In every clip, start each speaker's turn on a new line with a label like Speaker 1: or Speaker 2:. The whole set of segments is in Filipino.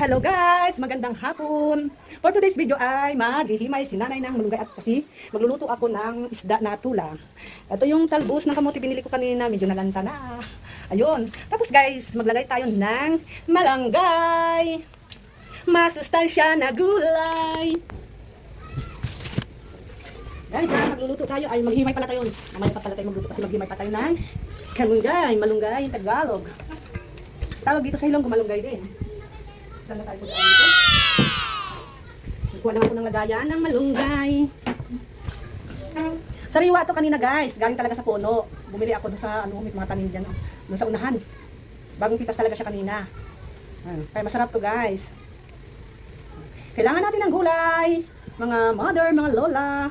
Speaker 1: Hello guys! Magandang hapon! For today's video ay maghihimay si nanay ng malunggay at kasi magluluto ako ng isda na tula. Ito yung talbos ng kamote binili ko kanina, medyo nalanta na. Ayun. Tapos guys, maglagay tayo ng malanggay. Masustansya na gulay. Guys, ha, magluluto tayo. Ay, maghimay pala tayo. Mamaya pa pala tayo magluto kasi maghimay pa tayo ng kalunggay, malunggay, Tagalog. Tawag dito sa ilong malunggay din. Saan na tayo punta dito? Nagkuha lang ako ng lagayan ng malunggay. Sariwa to kanina guys. Galing talaga sa puno. Bumili ako doon sa ano, may mga tanim dyan. oh. Doon sa unahan. Bagong pitas talaga siya kanina. Ayun. Kaya masarap to guys. Kailangan natin ng gulay. Mga mother, mga lola.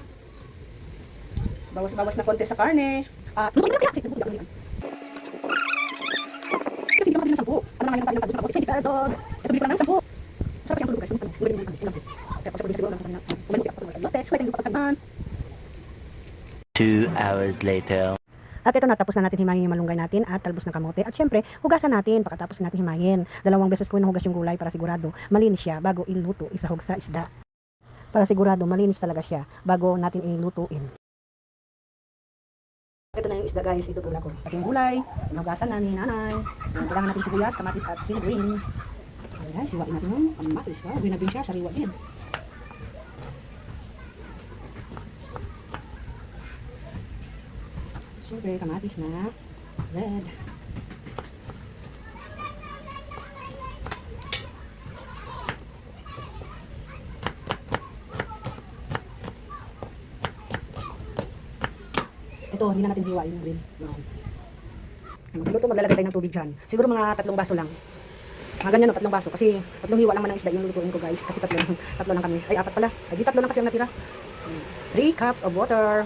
Speaker 1: Bawas-bawas na konti sa karne. Uh, kasi ka makabili ng 10. Ano lang ngayon tayo ng talbos na 20 pesos. Ito bili ko lang ng 10. Sarap siyang tulog guys. Ulit mo yung Kaya pag siguro lang sa kanya. Umalit ako sa mga lote. Pwede hindi ko patagman.
Speaker 2: Two hours later.
Speaker 1: At ito natapos na natin himayin yung malunggay natin at talbos ng kamote. At syempre, hugasan natin pagkatapos natin himayin. Dalawang beses ko nahugas yung gulay para sigurado malinis siya bago iluto isahog sa isda. Para sigurado malinis talaga siya bago natin ilutuin. Ito na yung isda guys, itutula ko. At yung gulay, nahugasan na ni nanay. Kailangan natin sibuyas, kamatis at sinibring. Ayan, siwain natin yung kamatis. Wow, binabing siya, sariwa din. Siyempre, kamatis na red. Ito, hindi na natin hiwain yung green. No. Magluto, maglalagay tayo ng tubig dyan. Siguro mga tatlong baso lang. Mga ganyan, no, tatlong baso. Kasi tatlong hiwa lang man ng isda yung lutuin ko, guys. Kasi tatlo, lang- tatlo lang kami. Ay, apat pala. Ay, di tatlo lang kasi ang natira. 3 cups of water.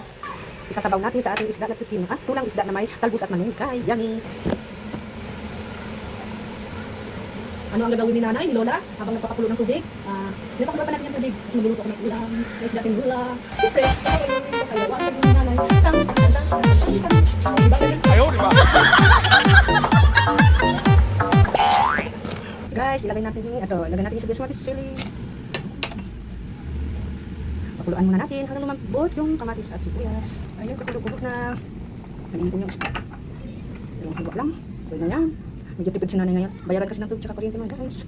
Speaker 1: Isasabaw natin sa ating isda na pipino. Ha? Tulang isda na may talbos at manungkay. Yummy. Ano ang gagawin ni nanay, ni Lola, habang nagpapakulo ng tubig? Ah, nagpapakulo pa natin ng tubig kasi magluluto ako ng ulam, may isda ating gula. Siyempre, kakainin ilagay natin yung, ito, ilagay natin yung sibuyas kamatis chili. Pakuluan muna natin hanggang lumambot yung kamatis at sibuyas. Ayun, kakulog-kulog na. Ganyan po yung isda. Yung hiwa lang. Pwede na yan. Medyo tipid si nanay ngayon. Bayaran kasi ng tubig tsaka kuryente mga guys.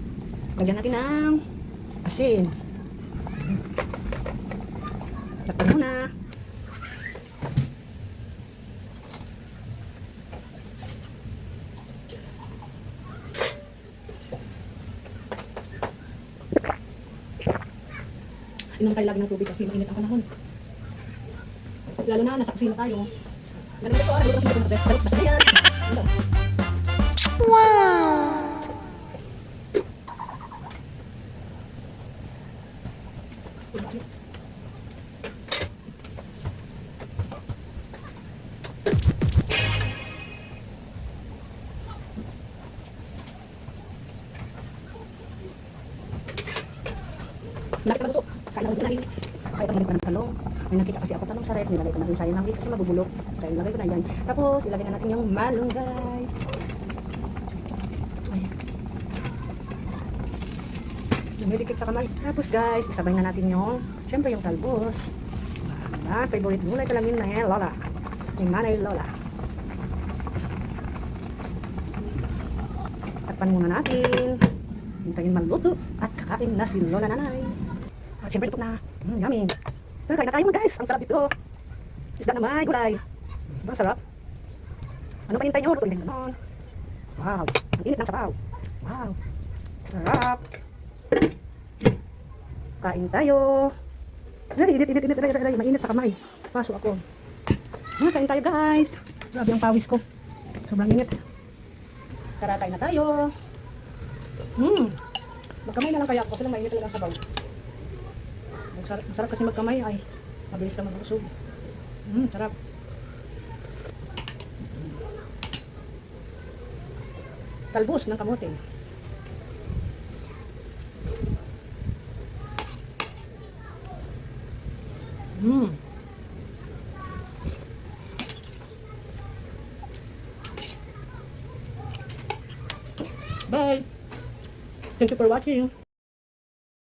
Speaker 1: Lagyan natin ng asin. Takpan muna. Inom tayo lagi ng tubig kasi mainit ang panahon. Lalo na, nasa kusina tayo. Ganun ito, ah, dito kasi ito, basta basta yan. Ano? Malaki pa ito. Kailangan ko rin. Kahit ang pa ng talong. May nakita kasi ako talong sa ref. Nilagay ko na rin sayang lang kasi mabubulok. Kaya nilagay ko na yan. Tapos ilagay na natin yung malunggay. Ay. Lumidikit sa kamay. Tapos guys, isabay na natin yung, syempre yung talbos. Ah, favorite gulay ko lang yun na eh, Lola. Yung nanay Lola. Takpan muna natin. Hintayin maluto at kakain na si Lola Nanay. At siyempre ito na. Mm, yummy. Kain na tayo mga guys. Ang sarap dito. Isda na may gulay. Diba ang sarap? Ano pa hintay nyo? Lutuin din ganon. Wow. Ang init ng sabaw. Wow. Sarap. Kain tayo. Ay, init, init, init. Ay, ay, ay, mainit sa kamay. Paso ako. Ah, kain tayo guys. Grabe ang pawis ko. Sobrang init. Tara, kain na tayo. Hmm. Magkamay na lang kaya ako kasi mainit talaga ang sabaw. Masarap, masarap kasi magkamay ay mabilis ka mabusog. Hmm, sarap. Talbos ng kamote. Hmm. Bye. Thank you for watching.